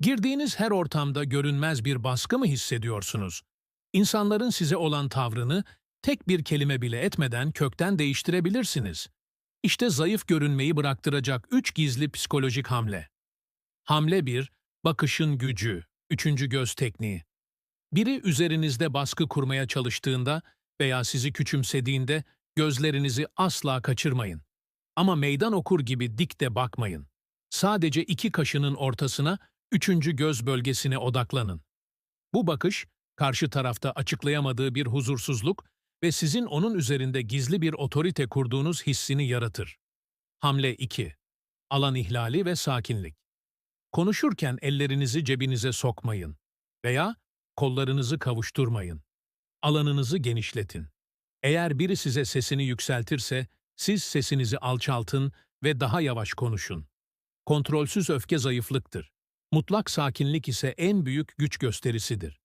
Girdiğiniz her ortamda görünmez bir baskı mı hissediyorsunuz? İnsanların size olan tavrını tek bir kelime bile etmeden kökten değiştirebilirsiniz. İşte zayıf görünmeyi bıraktıracak üç gizli psikolojik hamle. Hamle 1, bakışın gücü, üçüncü göz tekniği. Biri üzerinizde baskı kurmaya çalıştığında veya sizi küçümsediğinde gözlerinizi asla kaçırmayın. Ama meydan okur gibi dik de bakmayın. Sadece iki kaşının ortasına, üçüncü göz bölgesine odaklanın. Bu bakış, karşı tarafta açıklayamadığı bir huzursuzluk ve sizin onun üzerinde gizli bir otorite kurduğunuz hissini yaratır. Hamle 2. Alan ihlali ve sakinlik. Konuşurken ellerinizi cebinize sokmayın veya kollarınızı kavuşturmayın. Alanınızı genişletin. Eğer biri size sesini yükseltirse, siz sesinizi alçaltın ve daha yavaş konuşun. Kontrolsüz öfke zayıflıktır. Mutlak sakinlik ise en büyük güç gösterisidir.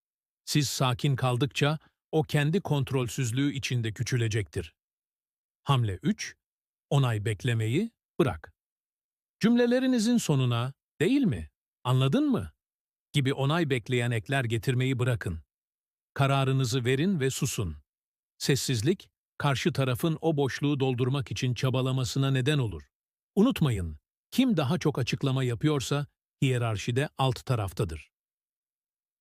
Siz sakin kaldıkça o kendi kontrolsüzlüğü içinde küçülecektir. Hamle 3. Onay beklemeyi bırak. Cümlelerinizin sonuna, değil mi, anladın mı? gibi onay bekleyen ekler getirmeyi bırakın. Kararınızı verin ve susun. Sessizlik, karşı tarafın o boşluğu doldurmak için çabalamasına neden olur. Unutmayın, kim daha çok açıklama yapıyorsa hiyerarşide alt taraftadır.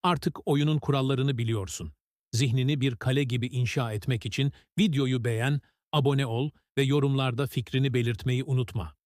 Artık oyunun kurallarını biliyorsun. Zihnini bir kale gibi inşa etmek için videoyu beğen, abone ol ve yorumlarda fikrini belirtmeyi unutma.